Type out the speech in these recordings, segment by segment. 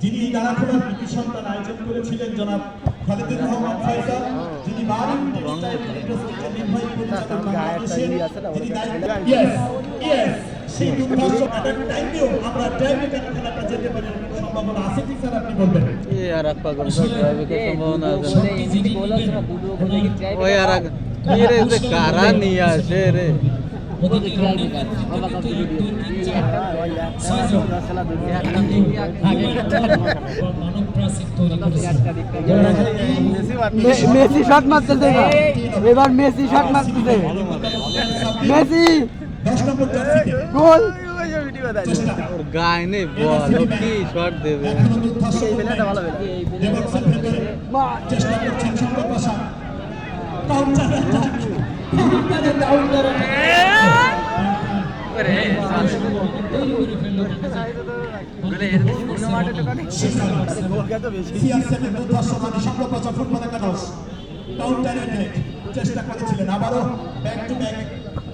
যিনি দাঁড়াখোলার কৃতি সন্তান আয়োজন করেছিলেন জনাব খালেদুর রহমান ফয়সাল যিনি বারিক টেক্সটাইল ইন্ডাস্ট্রিজের নির্বাহী পরিচালক বাংলাদেশের যিনি দায়িত্ব ইয়েস ইয়েস সেই দুর্ধর্ষ একটা টাইমেও আমরা টাইমে কেন খেলাটা যেতে পারি এরকম সম্ভাবনা আছে কি স্যার আপনি বলবেন? এ আর এক পাগল ড্রাইভিংয়ের সম্ভাবনা আছে ওই আর এক কি রে যে কারা নিয়ে আসে রে? মেসি শট মারতেছে এবার। এবার মেসি শট মারতেছে। মেসি! গোল! গায়ে নেই বল কি শট দেবে মা- চেষ্টা করছেন করেছিলেন আবারও ব্যাক টু ব্যাক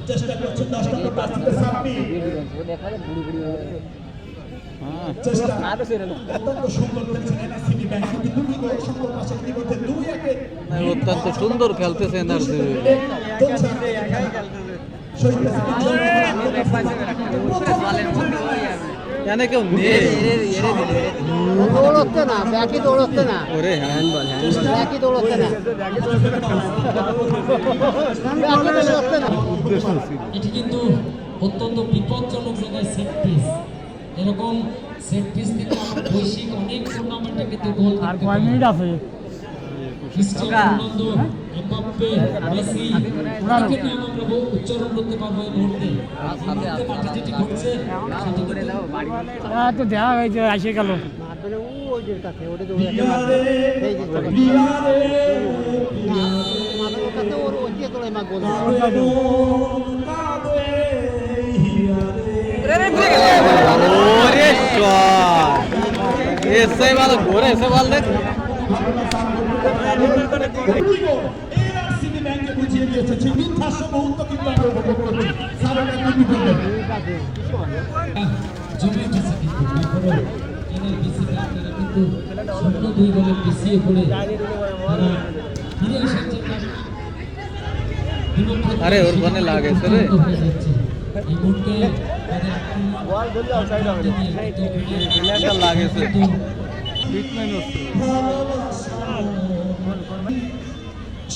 চেষ্টা করছেন দশ নম্বর সাব্বির হ্যাঁ চেষ্টা অত্যন্ত সুন্দর খেলছেন অত্যন্ত সুন্দর খেলতেছে কেউ নেই। না ব্যাকি দৌড়চ্ছে না। ওরে হ্যান্ডবল ব্যাকি দৌড়চ্ছে না। ব্যাকি দৌড়চ্ছে না। এটি কিন্তু অত্যন্ত বিপজ্জনক জায়গায় সেট পিস এরকম সেট পিস থেকে আমরা বৈশ্বিক অনেক টুর্নামেন্টে কিন্তু গোল আর কয় মিনিট আছে ক্রিস্টিয়ানো এমবাপ্পে মেসি তাকে নাম আমরা বহু উচ্চারণ করতে পারব এই মুহূর্তে এই মাঠে যেটি ঘটছে সেটি কিন্তু তো দেখা হয়েছে আসে গেল ওর ওরে শট এসে ভালো ঘুরে এসে ভালো দেখ। পিছিয়ে পড়ে ফিরে আসার জন্য বিপক্ষ আরে, ওর বনে লাগেছে লাগেছে কিন্তু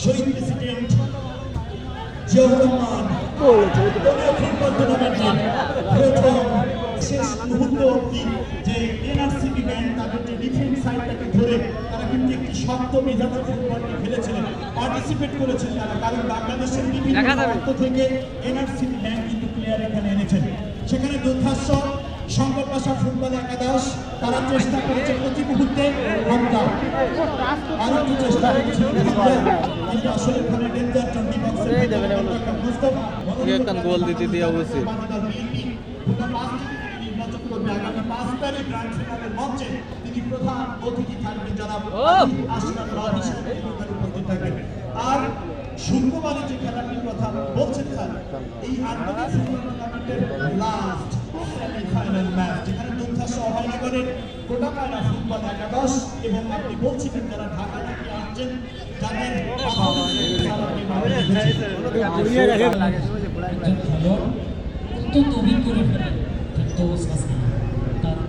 শহীদ প্রেসিডেন্ট জিয়াউর রহমান ফুটবল টুর্নামেন্টের প্রথম শেষ মুহূর্ত অবধি যে এনআরসিবি ব্যান্ড তাদের যে ডিফেন্স সাইডটাকে ধরে তারা কিন্তু একটি শক্ত মেজাজে ফুটবলটি খেলেছিলেন। পার্টিসিপেট করেছিলেন তারা। কারণ বাংলাদেশের বিভিন্ন প্রান্ত থেকে এনআরসিবি ব্যান্ড কিন্তু প্লেয়ার এখানে এনেছেন। সেখানে দুর্ধাস্য শঙ্কর পাশা ফুটবল একাদশ তারা চেষ্টা করেছে প্রতি মুহূর্তে আরও একটু চেষ্টা করেছে কিন্তু আসলে এখানে ডেঞ্জার টন্টি বক্সের গোল দিতে দিয়ে অবশ্যই পাঁচ তারিখ গ্র্যান্ড ফিনালের মঞ্চে তিনি প্রধান অতিথি থাকবেন জনাব আশরাফ রাহ হিসেবে উপস্থিত থাকবেন। আর শুক্রবারে যে খেলাটির কথা বলছেন স্যার এই আন্তর্জাতিক ফুটবল টুর্নামেন্টের লাস্ট সেমিফাইনাল ম্যাচ যেখানে দুর্ধর্ষ অভয়নগরের কোটাকানা ফুটবল একাদশ এবং আপনি বলছিলেন যারা ঢাকা থেকে আসছেন যাদের অত্যন্ত অভিজ্ঞ রেফারি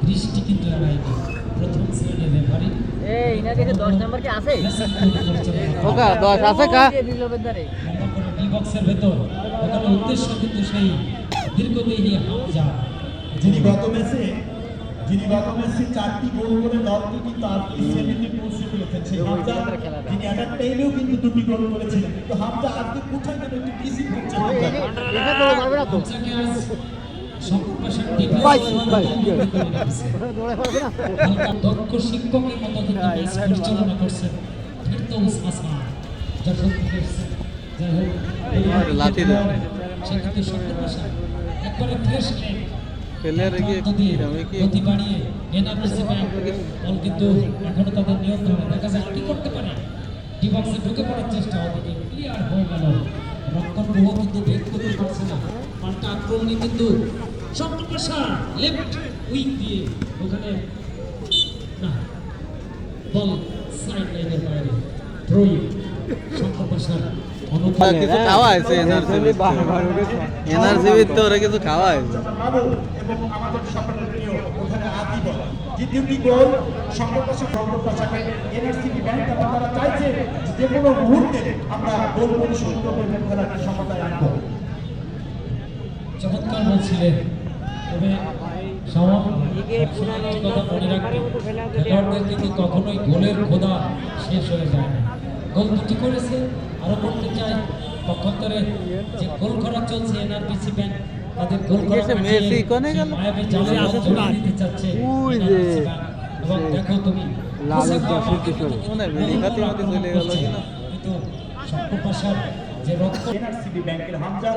দৃষ্টি কিন্তু এড়ায়নি প্রথম শ্রেণির রেফারি এই ইনাকে দশ নাম্বার কি আছে ওকা দশ আছে কা ডি বক্সের ভেতর ওখানে উদ্দেশ্য কিন্তু সেই দীর্ঘদেহী হামজা যিনি গত ম্যাচে যিনি গত ম্যাচে চারটি গোল করে দলটি কিন্তু আজকে পৌঁছে ফেলেছেন হামজা যিনি অ্যাটাক টাইমেও কিন্তু দুটি গোল করেছিলেন কিন্তু হামজা আজকে কোথায় যেন একটু বিসি হচ্ছে হামজা দক্ষ শিক্ষকের মতো পরিচালনা করছেন ফেরদৌস হাসান যখন থেকে যাই হোক এই আরে লাথি দেয়। সে কিন্তু শঙ্কর পাশা একবারে ফ্রেশ লেগ প্লেয়ার গিয়ে প্রান্ত দিয়ে আমি কি? গতি বাড়িয়ে এনআরসি ব্যাংক বল কিন্তু এখনও তাদের নিয়ন্ত্রণে দেখা যাক কি করতে পারে। ডি বক্সে ঢুকে পড়ার চেষ্টা ওদিকে। ক্লিয়ার হয়ে গেল। রক্ষণ বহু কিন্তু বেগ করতে পারছে না। পাল্টা আক্রমণে কিন্তু শঙ্কর লেফট উইং দিয়ে ওখানে না বল সাইড লাইনের বাইরে শঙ্কর পাশার কিছু খাওয়া হয়েছে এনআরসি এনআরসি তো ওরা কিছু খাওয়া হয়েছে গোল এনআরসিবি ব্যাংক এবং তারা চাইছে যে কোনো মুহূর্তে আমরা গোল পরিশোধ সমতায় আনব চমৎকার বলছিলেন তবে মনে কখনোই গোলের খোদা শেষ হয়ে যায় না গোল দুটি করেছে আরও করতে চাই পক্ষান্তরে যে গোল করা চলছে এনআরবিসি ব্যাংক তাদের গোল করা দিতে চাচ্ছে এবং দেখো তুমি লালের কোসেকা দশ কিশোর। মনে যে রক্ত এনআরসিবি ব্যাংকের হামজা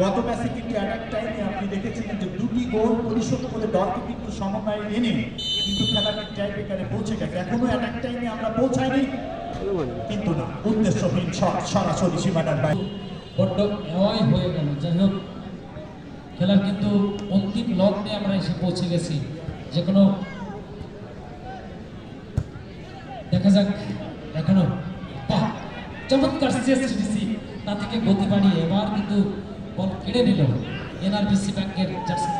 গত ম্যাচে কিন্তু অ্যাটাক টাইমে আপনি দেখেছিলেন যে দুটি গোল পরিশোধ করে দলকে কিন্তু সমন্বয়ে এনে কিন্তু খেলাটি টাই ব্রেকারে পৌঁছে গেছে। এখনও অ্যাটাক টাইমে আমরা পৌঁছাইনি, কিন্তু না, উদ্দেশ্যহীন সরাসরি সীমানার বাইরে। বড্ড নেওয়াই হয়ে গেল। যাই হোক, খেলার কিন্তু অন্তিম লগ্নে আমরা এসে পৌঁছে গেছি। যে কোনো দেখা যাক, এখনও চমৎকার তা থেকে গতি বাড়িয়ে এবার কিন্তু বল কেড়ে নিল এনআরবিসি ব্যাংকের জার্সি।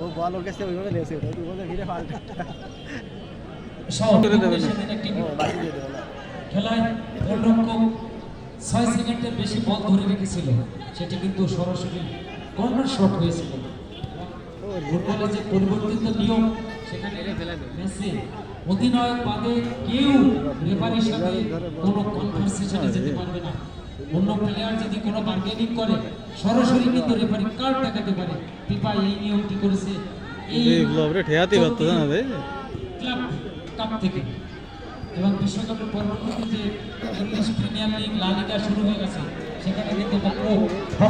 ও বল ওর কাছে ওইভাবে লেগেছে ওটা ঘিরে পাল্টা। খেলায় গোলরক্ষক ছয় সেকেন্ডের বেশি বল ধরে রেখেছিল। সেটি কিন্তু সরাসরি কর্নার শট হয়েছিল। ফুটবলের যে পরিবর্তিত নিয়ম সেখানে অধিনায়ক বাদে কেউ রেফারির সাথে কোনো কনভারসেশনে যেতে পারবে না। অন্য প্লেয়ার যদি কোনো বার্গেনিং করে সরাসরি কিন্তু রেফারি কার্ড দেখাতে পারে। ফিফা এই নিয়মটি করেছে। এই এইগুলো আপনি পারতো না রে। ক্লাব কাপ থেকে। এবং বিশ্বকাপের পরবর্তীতে যে ইংলিশ প্রিমিয়ার লিগ লা লিগা শুরু হয়ে গেছে। সেখানে কিন্তু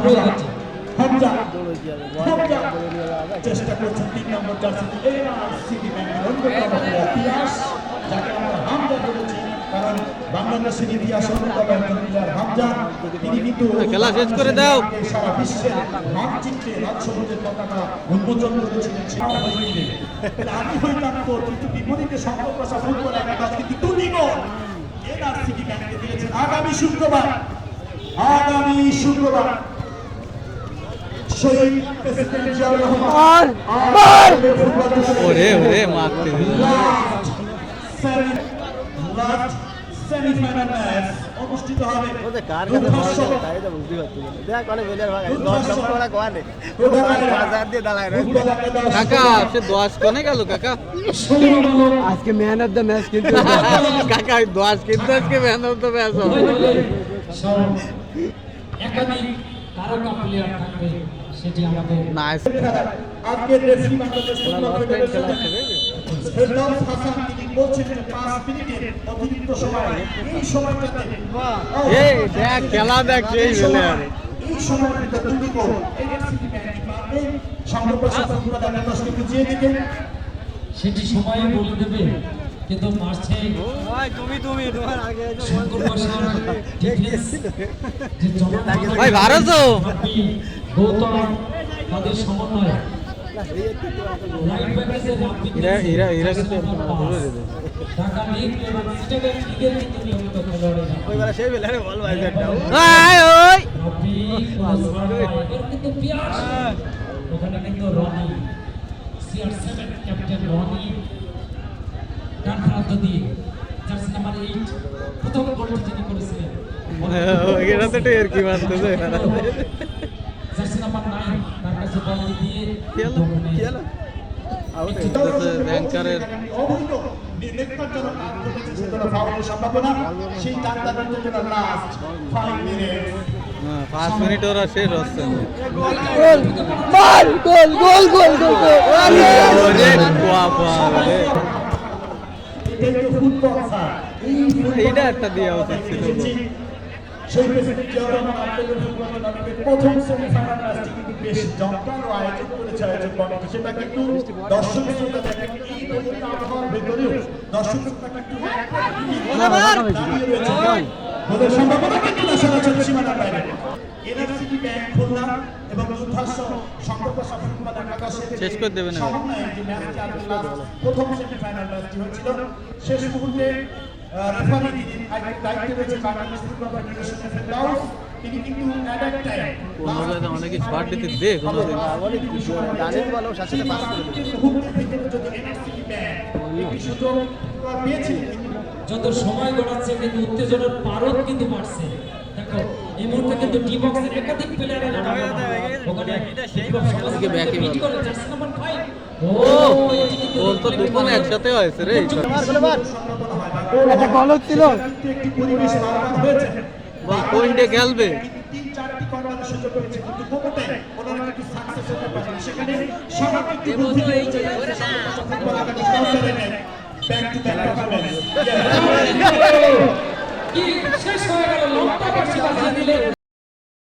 হয়ে গেছে হামজা দৌড়ে কি হবে হামজা দৌড়ে নিয়ে যাবে চেষ্টা করছেন তিন নম্বর জার্সি এনআরসিবি ব্যাংকের অন্যতম ইতিহাস যাকে আমরা হামজা বলেছি কারণ বাংলাদেশের ইতিহাস অন্যতম একজন প্লেয়ার হামজা তিনি কিন্তু খেলা শেষ করে দাও। সারা বিশ্বের মানচিত্রে রাজসমাজের পতাকা উন্মোচন করেছিলেন আমি হইতাম তো কিন্তু বিপরীতে সংকল্পসা ফুটবল একাদশ কিন্তু দুটি গোল এনআরসিবি ব্যাংকে দিয়েছেন আগামী শুক্রবার। আগামী শুক্রবার শহীদ প্রেসিডেন্ট জিয়াউর রহমান আর বল ওরে ওরে মারতে সেমিফাইনাল ম্যাচ অনুষ্ঠিত হবে ওদের কার কাছে বল যাবে? তাই তো বুঝতে পারছি দেখ অনেক বেজার ভাগ আছে দশ নম্বর ওরা কোয়ানে বাজার দিয়ে দাঁড়ায় রয়েছে। কাকা সে দশ কোনে গেল কাকা? আজকে ম্যান অফ দ্য ম্যাচ কিন্তু। কাকা ওই দশ কিন্তু আজকে ম্যান অফ দ্য ম্যাচ দুই একাধিক তারকা প্লেয়ার থাকবে। সেটি আমাদের নাইস আজকের রেফারি বাংলাদেশ ফুটবল ফেডারেশনের হাসান তিনি বলছেন যে মিনিটের অতিরিক্ত সময়। এই সময়টাতে এই দেখ খেলা দেখ সেই বেলে এই সময়ের ভিতর দুটি গোল। এনএসসিবি ব্যাংক পাবে সংগ্রহ শাসনগুলো একাদশকে বুঝিয়ে দিতে। সেটি সময়ে বলে দেবে কিন্তু মার্চে তুমি তুমি তোমার আগে শঙ্কর বাসার যে ভাই ভারত গৌতম তাদের সমন্বয়। রাইট ব্যাকে যে রাব্বি এরা- এরা- এরা জার্সি কিন্তু নাম্বার ধরে পাঁচ। দেবে। ঢাকা লিগ এবং সিটাগের লিগের কিন্তু নিয়মিত খেলোয়াড়েরা ওইবার সেই বেলারে বল বাইরে একটা। আয় ওই। রাব্বি, ওসমান ভাই, এবার কিন্তু পিয়াস। ওখানে কিন্তু Roni CR seven captain Roni ডান প্রান্ত দিয়ে জার্সি নাম্বার এইট প্রথম গোলটি যিনি করেছিলেন। এটা তো টের কি জার্সি নাম্বার নাইন দিয়ে ব্যাংকারের পাঁচ মিনিট ওরা শেষ গোল গোল গোল গোল গোল গোল একটা দেওয়া উচিত ছিল। সেই প্রেসিডেন্ট জিয়াউর রহমান আন্তর্জাতিক প্রথম সেমিফাইনাল ম্যাচটি কিন্তু বেশ জমকালো আয়োজন করেছে আয়োজক কমিটি সেটা কিন্তু দর্শক শ্রোতা দেখেন এই দৈনিক আবহাওয়ার ভেতরেও দর্শক শ্রোতা কিন্তু গোলের সম্ভাবনা কিন্তু সরাসরি সীমানার বাইরে। খুলনা এবং দুর্ধর্ষ সংকল্প সফল উৎপাদন শেষ করে দেবেন এবার। সমন্বয়ে যে ম্যাচটি প্রথম সেমিফাইনাল ম্যাচটি শেষ মুহূর্তে রেফারি দায়িত্বে রয়েছে বাংলাদেশ ফুটবল ফেডারেশনের ফেরদাউস তিনি কিন্তু অ্যাট এ টাইম অন্যরা অনেকে স্পাট দিতে দে কোনোদিন অনেক কিছু বলো সাথে সাথে পাস করে দিল যদি এনআরসিবি ব্যাংক একটি সুযোগ পেয়েছিল। যত সময় গড়াচ্ছে কিন্তু উত্তেজনার পারদ কিন্তু বাড়ছে। দেখো এই মুহূর্তে কিন্তু ডি বক্সের একাধিক প্লেয়ারের ওখানে এদিকে back এ করে জার্সি নাম্বার 5 ও গোল তো দুখানে একসাথে হয়েছে রে। একটা বল ছিল। একটি পরিবেশ বারবার হয়েছে বল পয়েন্টে খেলবে শেষ হয়ে গেল? লম্বা বার্ষিক